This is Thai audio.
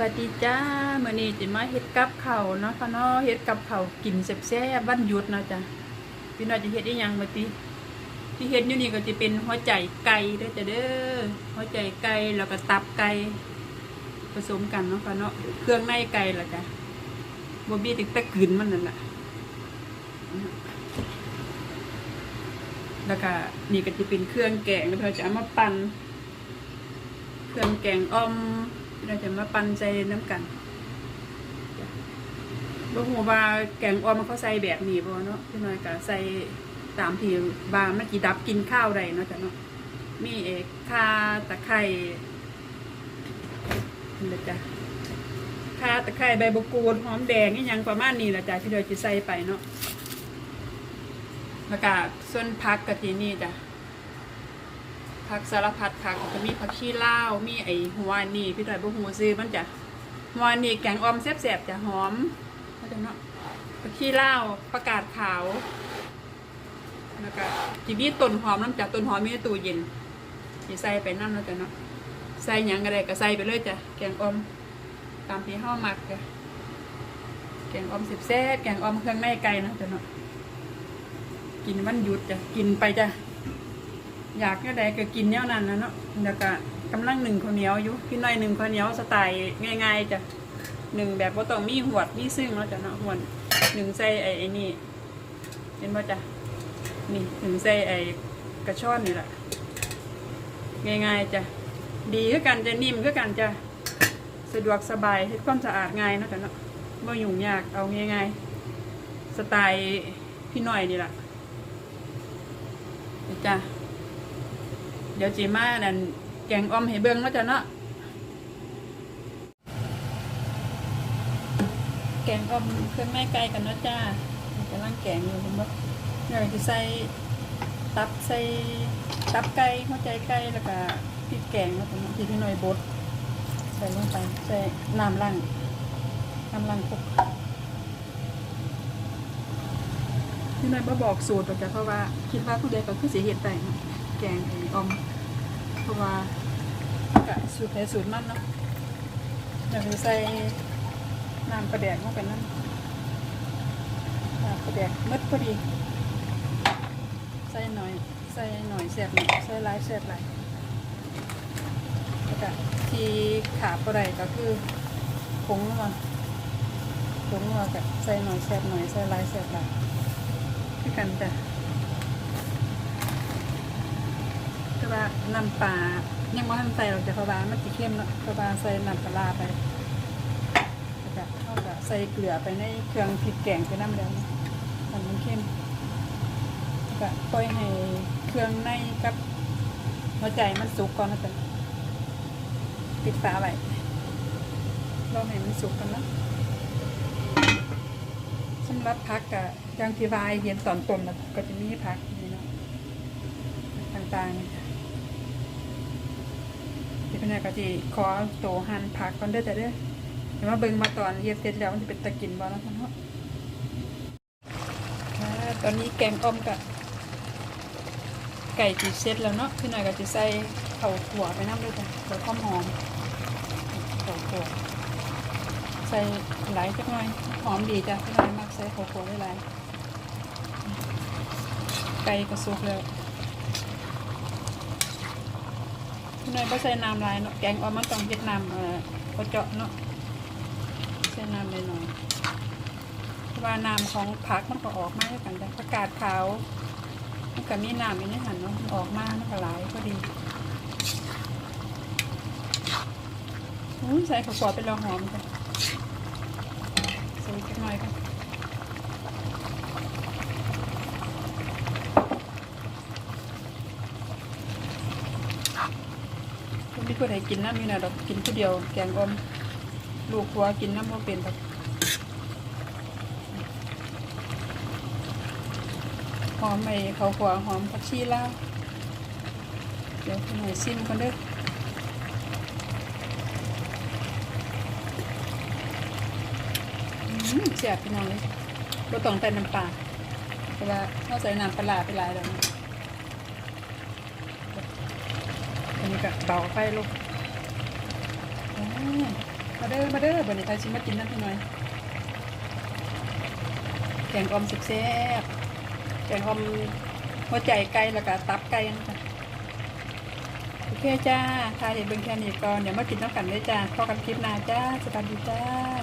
สวัสดีจ้ามื้อนี้จิมาเฮ็ดกับเขาเนาะค่ะเนาะเฮ็ดกับเขากินแซ่บๆวันหยุดเนาะจ้ะพี่น้อยจะเฮ็ดอีหยังมื้อติที่เฮ็ดอยู่นี่ก็จะเป็นหัวใจไก่เด้อจ้ะเด้อหัวใจไก่แล้วก็ตับไก่ผสมกันเนาะค่ะเนาะเครื่องในไก่ล่ะจ้ะบ่มีแต่แต่กลืนมันนั่นแหละแล้วก็นี่ก็จะเป็นเครื่องแกงแล้วเราจะเอามาปั่นเครื่องแกงอ้อม เราจะมาปั่นใจน้ำกันบ่ฮู้ว่าแกงอ้อมมันเขาใส่แบบนี้บ่เนาะพี่น้อยก็ใส่ตามที่ว่ามันสิดับกินข้าวได้เนาะจ้ะเนาะมีเอกข่าตะไคร้นี่แหละจ้ะข่าตะไคร้ใบมะกรูดหอมแดงอีหยังประมาณนี้แหละจ้ะที่เราจะใส่ไปเนาะแล้วก็ส่วนผักกะทินี่จ้ะ ผักสารพัดผักก็มีผักชีลาวมีไอหัวนี่พี่ต่อยบ่ฮู้ซื้อมันจะหัวนี่แกงออมแซ่บๆจะหอมเข้าเนาะผักชีลาวประกาศขาวแล้วก็สิมีต้นหอมน้ำจ้ะต้นหอมมีตู้เย็นใส่ไปนำแล้วจ้ะเนาะใส่หยังก็ได้ก็ใส่ไปเลยจ้ะแกงออมตามที่เฮามักจ้ะแกงออมแซ่บแกงออมเครื่องในไก่นะจ้ะเนาะกินวันหยุดจ้ะกินไปจ้ะ อยากแค่ใดก็กินแนวนั้นนะเนาะแล้วก็กำลังหนึ่งข้าวเหนียวอยู่พี่น้อยหนึ่งข้าวเหนียวสไตล์ง่ายๆจ้ะหนึ่งแบบว่าต้องมีหวดมีซึ่งเนาะจ้ะเนาะหวดหนึ่งใส่ไอ้นี่เห็นป่ะจ้ะนี่หนึ่งใส่ไอ้กระชอนนี่แหละง่ายๆจ้ะดีคือกันจะนิ่มคือกันจะสะดวกสบายเฮ็ดความสะอาดง่ายนะจ้ะเนาะไม่ยุ่งยากเอาง่ายๆสไตล์พี่หน้อยนี่แหละจ้ะ เดี๋ยวจีมานั่นแกงออมให้เบิ่งเนาะจ้ะเนาะแกงออมเครื่องแม่ไก่กันเนาะจ้ากำลังแกงอยู่เห็นบ่เดี๋ยวจะใส่ตับใส่ตับไก่หัวใจไก่แล้วก็พริกแกงเนาะจ้ะเนาะที่พี่หน่อยบดใส่ลงไปใส่น้ำล้างน้ำล้างครกพี่น่อยบ่บอกสูตรหรอกจ้ะเพราะว่าคิดว่าผู้ใดก็คือสิเฮ็ดได้เนาะ แกงอ้ออมเพราะว่ากะสูตรใดสูตรมันเนาะอยากจะใส่น้ำกระแดกลงไปนั่นน้ำกระแดกมืดพอดี ใส่หน่อย ใส่หน่อยแซ่บหน่อยใส่หลายแซ่บหลายแล้วก็ที่ขาดอะไรก็คือผงนัวผงนัวกับใส่หน่อยแซ่บหน่อยใส่หลายแซ่บหลายคือกันจ้ะแต่ ว่าน้ำปลายังว่ทันใส่หรอกแต่เพราะว่ามันจะเข้มเนาะเพราะว่าใส่น้ำปลาไปแล้วก็เท่ากับใส่เกลือไปในเครื่องพริกแกงไปน้ำแล้วมันมันเข้มก็ปล่อยให้เครื่องในกับหัวใจมันสุกก่อนนะจ๊ะปิดฝาไว้รอให้มันสุกกันนะสำหรับพักกับยางที่วายเห็นตอนต้นนะก็จะมีพักนี่เนาะต่างๆ ที่เป็นไงก็จีขอโตหันผักก่อนเด้อแต่เด้อเดี๋ยวมาเบิ่งมาตอนเย็บเสร็จแล้วมันจะเป็นตะกินบ่แล้วกันเนาะตอนนี้แกงอ้อมกับไก่จีเสร็จแล้วเนาะพี่หน่อยก็จะใส่เข่าขัวไปน้ำด้วยจ้ะเดี๋ยวข้อมหอมเข่าขัวใส่หลายจักหน่อยหอมดีจ้ะพี่หน่อยมักใส่เข่าขัวได้หลายไก่ก็สุกแล้ว พี่น้อยก็ใส่น้ำลายเนาะแกงออมมันต้องเฮ็ดน้ำเอ่อก็เจาะเนาะใส่น้ำเลยหน่อยเพราะว่าน้ำของผักมันก็ออกมาด้วยกันแต่ผักกาดขาวมันก็มีน้ำอยู่ในหันเนาะออกมามันก็หลายพอดีใส่ข้าวกรอบเป็นรอหอมจ้ะใส่จักหน่อยกัน คนที่คนไหนกินน้ำมีนะดอกกินผู้เดียวแกงอม ลูกหัวกินน้ำบ่เป็นดอกหอมไอ้เขาวขัวหอมผักชีลาวเดี๋ยวหน่อยซิมกันเด้ออืมแซ่บพี่น้องเลยบ่ต้องใส่น้ำปลาเพราะว่าเราใส่น้ำปลาร้าไปหลายแล้วนะ อันนี้ก็เบาไฟลูกมาเด้อมาเด้อบันนี้ใครชิมมากินนั่นพี่หน่อยแกงออมแซ่บแกงออมหัวใจไก่แล้วก็ตับไก่นะคะโอเคจ้าทายเห็นเบิ่งแค่นี้ก่อนเดี๋ยวมากินน้ำกันเลยจ้าพอกันคลิปหน้าจ้าสวัสดีจ้า